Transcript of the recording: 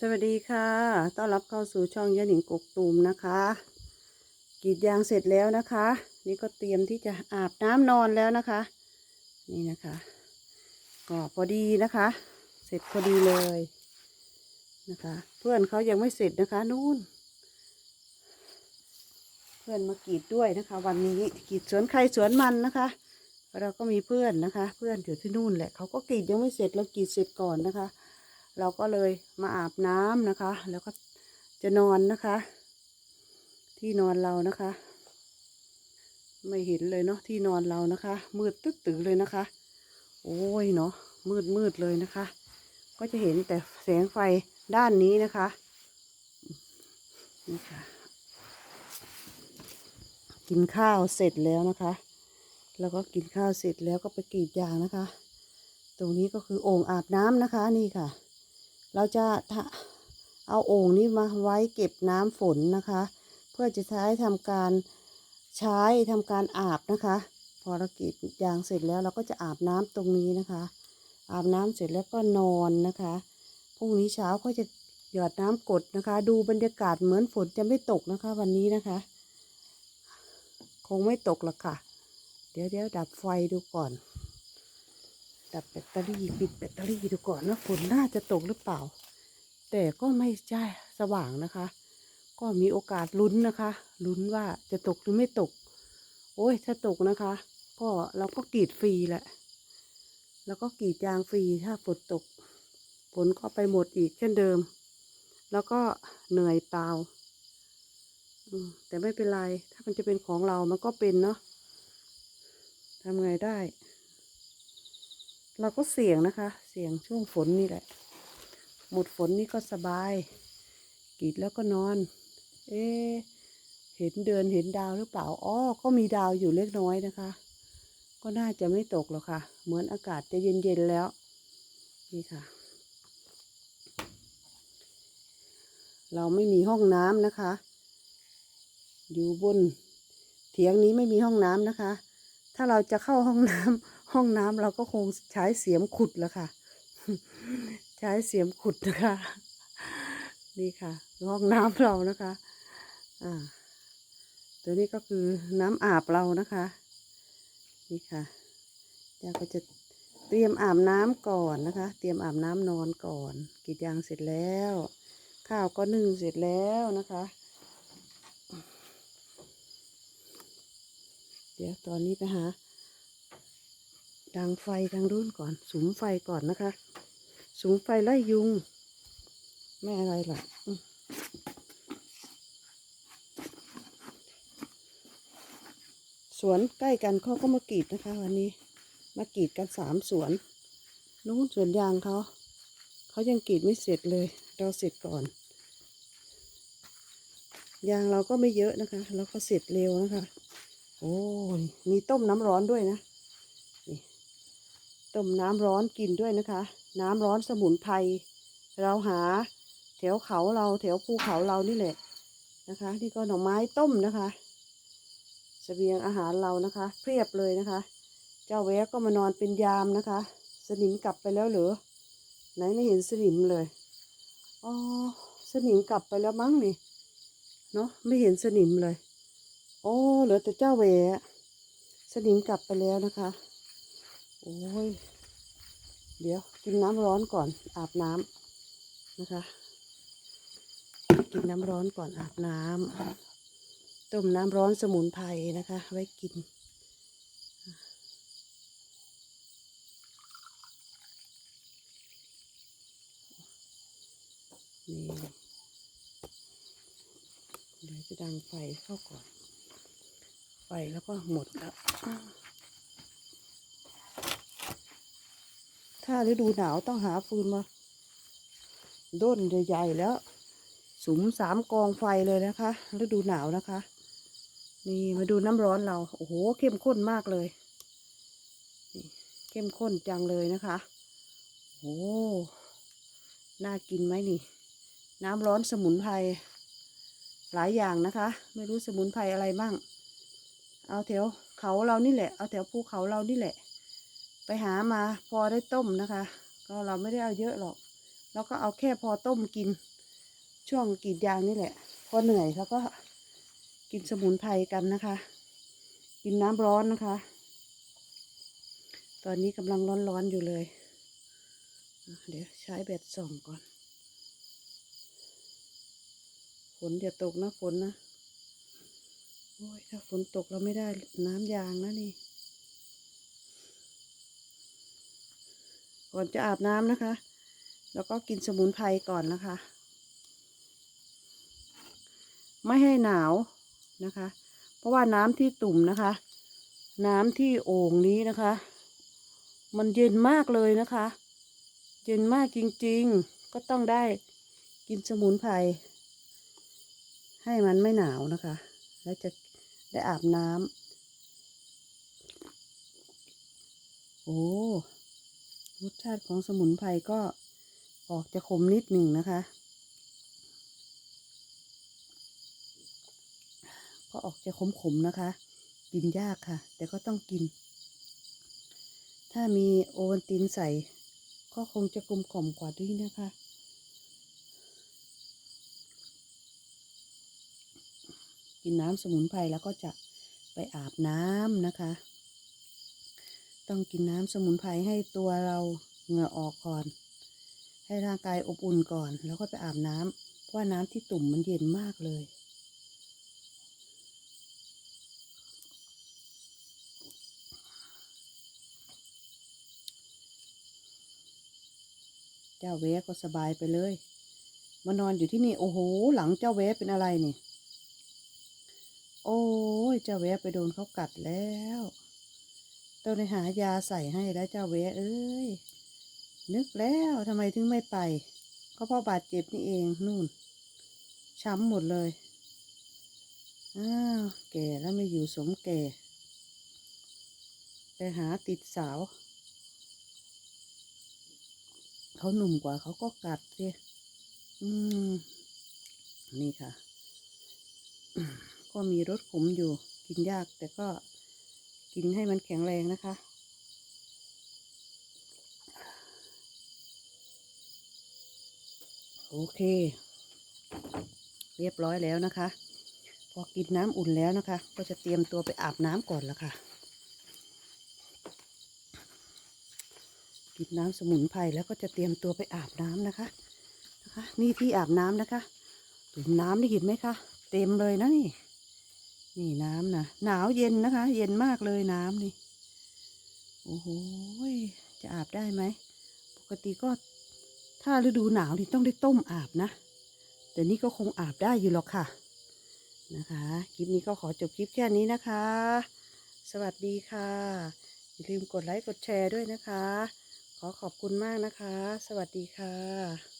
สวัสดีค่ะ ต้อนรับเข้าสู่ช่องยะหนิงกกตูมนะคะกรีดยางเสร็จแล้วนะคะ นี่ก็เตรียมที่จะอาบน้ำนอนแล้วนะคะ นี่นะคะ ก็พอดีนะคะ เสร็จพอดีเลยนะคะ เพื่อนเขายังไม่เสร็จนะคะนู่น เพื่อนมากรีดด้วยนะคะ วันนี้กรีดสวนใครสวนมันนะคะ เราก็มีเพื่อนนะคะ เพื่อนอยู่ที่นู่นแหละเขาก็กรีดยังไม่เสร็จเรากรีดเสร็จก่อนนะคะ เราก็เลยมาอาบน้ำนะคะ แล้วก็จะนอนนะคะ ที่นอนเรานะคะ ไม่เห็นเลยเนาะที่นอนเรานะคะ มืดตึ๊ดตื้อเลยนะคะ โอ้ยเนาะมืดมืดเลยนะคะ ก็จะเห็นแต่แสงไฟด้านนี้นะคะนี่ค่ะกินข้าวเสร็จแล้วนะคะ แล้วก็กินข้าวเสร็จแล้วก็ไปกรีดยางนะคะ ตรงนี้ก็คือโอ่งอาบน้ำนะคะนี่ค่ะ เราจะเอาโอ่งนี้มาไว้เก็บน้ำฝนนะคะ เพื่อจะใช้ทำการใช้ทำการอาบนะคะ พอเรากรีดยางเสร็จแล้วเราก็จะอาบน้ำตรงนี้นะคะ อาบน้ำเสร็จแล้วก็นอนนะคะพรุ่งนี้เช้าก็จะหยอดน้ำกดนะคะ ดูบรรยากาศเหมือนฝนจะไม่ตกนะคะ วันนี้นะคะ คงไม่ตกหรอกค่ะ เดี๋ยวเดี๋ยวดับไฟดูก่อน ดับแบตเตอรี่ปิดแบตเตอรี่ดูก่อนนะฝนน่าจะตกหรือเปล่า แต่ก็ไม่ใช่สว่างนะคะ ก็มีโอกาสลุ้นนะคะลุ้นว่าจะตกหรือไม่ตก โอ้ยถ้าตกนะคะ ก็เราก็กรีดฟรีแหละ แล้วก็กรีดยางฟรีถ้าฝนตกฝนก็ไปหมดอีกเช่นเดิม แล้วก็เหนื่อยเปล่าแต่ไม่เป็นไร ถ้ามันจะเป็นของเรามันก็เป็นเนาะทำไงได้ เราก็เสี่ยงนะคะ เสี่ยงช่วงฝนนี่แหละ หมดฝนนี่ก็สบายกรีดแล้วก็นอน เอ๊ะเห็นเดือนเห็นดาวหรือเปล่า อ๋อ ก็มีดาวอยู่เล็กน้อยนะคะ ก็น่าจะไม่ตกหรอกค่ะ เหมือนอากาศจะเย็นๆแล้ว นี่ค่ะ เราไม่มีห้องน้ำนะคะ อยู่บนเถียงนี้ไม่มีห้องน้ำนะคะ ถ้าเราจะเข้าห้องน้ำ ห้องน้ำเราก็คงใช้เสียมขุดแล้วค่ะ ใช้เสียมขุดนะคะ นี่ค่ะ ห้องน้ำเรานะคะอ่าตัวนี้ก็คือน้ำอาบเรานะคะ นี่ค่ะยาก็จะเตรียมอาบน้ำก่อนนะคะ เตรียมอาบน้ำนอนก่อนกรีดยางเสร็จแล้ว ข้าวก็นึ่งเสร็จแล้วนะคะเดี๋ยวตอนนี้ไปหา ดังไฟทางรุ่นก่อนสุมไฟก่อนนะคะสุมไฟไล่ยุง ไม่อะไรหรอกสวนใกล้กันเขาก็มากรีดนะคะ วันนี้ มากรีดกันสามสวนนู้นสวนยางเขาเขายังกรีดไม่เสร็จเลย เราเสร็จก่อน ยางเราก็ไม่เยอะนะคะแล้วก็เสร็จเร็วนะคะ โอ้ยมีต้มน้ำร้อนด้วยนะ ต้มน้ำร้อนกินด้วยนะคะ น้ำร้อนสมุนไพรเราหาแถวเขาเราแถวภูเขาเรานี่แหละนะคะนี่ก็หน่อไม้ต้มนะคะเสบียงอาหารเรานะคะ เพียบเลยนะคะ เจ้าแวะก็มานอนเป็นยามนะคะ สนิมกลับไปแล้วหรือไหนไม่เห็นสนิมเลยอ๋อสนิมกลับไปแล้วมั้งนี่เนาะไม่เห็นสนิมเลย โอ้เหลือแต่เจ้าแหวะสนิมกลับไปแล้วนะคะ โอ้ย เดี๋ยวกินน้ำร้อนก่อนอาบน้ำนะคะ กินน้ำร้อนก่อนอาบน้ำต้มน้ำร้อนสมุนไพรนะคะ ไว้กินนี่เดี๋ยวจะดังไฟเข้าก่อน ไฟแล้วก็หมดแล้ว ถ้าฤดูหนาวต้องหาฟืนมาด้นใหญ่ๆแล้วสุมสามกองไฟเลยนะคะ ฤดูหนาวนะคะ นี่มาดูน้ำร้อนเรา โอ้โห เข้มข้นมากเลย เข้มข้นจังเลยนะคะ โอ้น่ากินไหมนี่ น้ำร้อนสมุนไพรหลายอย่างนะคะ ไม่รู้สมุนไพรอะไรบ้าง เอาแถวเขาเรานี่แหละ เอาแถวภูเขาเรานี่แหละ ไปหามาพอได้ต้มนะคะ ก็เราไม่ได้เอาเยอะหรอก แล้วก็เอาแค่พอต้มกิน ช่วงกรีดยางนี่แหละ พอเหนื่อยแล้วก็กินสมุนไพรกันนะคะ กินน้ำร้อนนะคะ ตอนนี้กำลังร้อนๆอยู่เลย เดี๋ยวใช้แบตส่องก่อน ฝนอย่าตกนะฝนนะ โอ้ยถ้าฝนตกเราไม่ได้น้ำยางนะนี่ ก่อนจะอาบน้ำนะคะ แล้วก็กินสมุนไพรก่อนนะคะ ไม่ให้หนาวนะคะ เพราะว่าน้ำที่ตุ่มนะคะ น้ำที่โอ่งนี้นะคะ มันเย็นมากเลยนะคะ เย็นมากจริงๆ ก็ต้องได้กินสมุนไพรให้มันไม่หนาวนะคะ แล้วจะได้อาบน้ำโอ้ รสชาติของสมุนไพรก็ออกจะขมนิดหนึ่งนะคะ ก็ออกจะขมๆนะคะ กินยากค่ะ แต่ก็ต้องกิน ถ้ามีโอวัลตินใส่ ก็คงจะกลมกล่อมกว่านี้นะคะกินน้ำสมุนไพรแล้วก็จะไปอาบน้ำนะคะ ต้องกินน้ำสมุนไพรให้ตัวเราเหงื่อออกก่อน ให้ร่างกายอบอุ่นก่อน แล้วก็ไปอาบน้ำเพราะน้ำที่ตุ่มมันเย็นมากเลย เจ้าแวก็สบายไปเลยมานอนอยู่ที่นี่โอ้โห หลังเจ้าแวเป็นอะไรนี่ โอ้ยเจ้าแวไปโดนเขากัดแล้ว ต้องไปหายาใส่ให้แล้วเจ้าแวเอ้ย นึกแล้วทำไมถึงไม่ไปก็เพราะบาดเจ็บนี่เองนู่น ช้ำหมดเลย อ้าว แก่แล้วไม่อยู่สมแก่ไปหาติดสาว เขาหนุ่มกว่าเขาก็กัดสิอืม นี่ค่ะ ก็มีรสขมอยู่กินยากแต่ก็ กินให้มันแข็งแรงนะคะ โอเค เรียบร้อยแล้วนะคะ พอกินน้ำอุ่นแล้วนะคะ ก็จะเตรียมตัวไปอาบน้ำก่อนละค่ะ กินน้ำสมุนไพรแล้วก็จะเตรียมตัวไปอาบน้ำนะคะนะคะ นี่ที่อาบน้ำนะคะถุงน้ำได้เห็นไหมคะ เต็มเลยนะนี่ นี่น้ำนะหนาวเย็นนะคะ เย็นมากเลยน้ำนี่ โอ้โหจะอาบได้ไหม ปกติก็ถ้าฤดูหนาวนี่ต้องได้ต้มอาบนะ แต่นี่ก็คงอาบได้อยู่หรอกค่ะ นะคะ คลิปนี้ก็ขอจบคลิปแค่นี้นะคะ สวัสดีค่ะ อย่าลืมกดไลค์กดแชร์ด้วยนะคะ ขอขอบคุณมากนะคะ สวัสดีค่ะ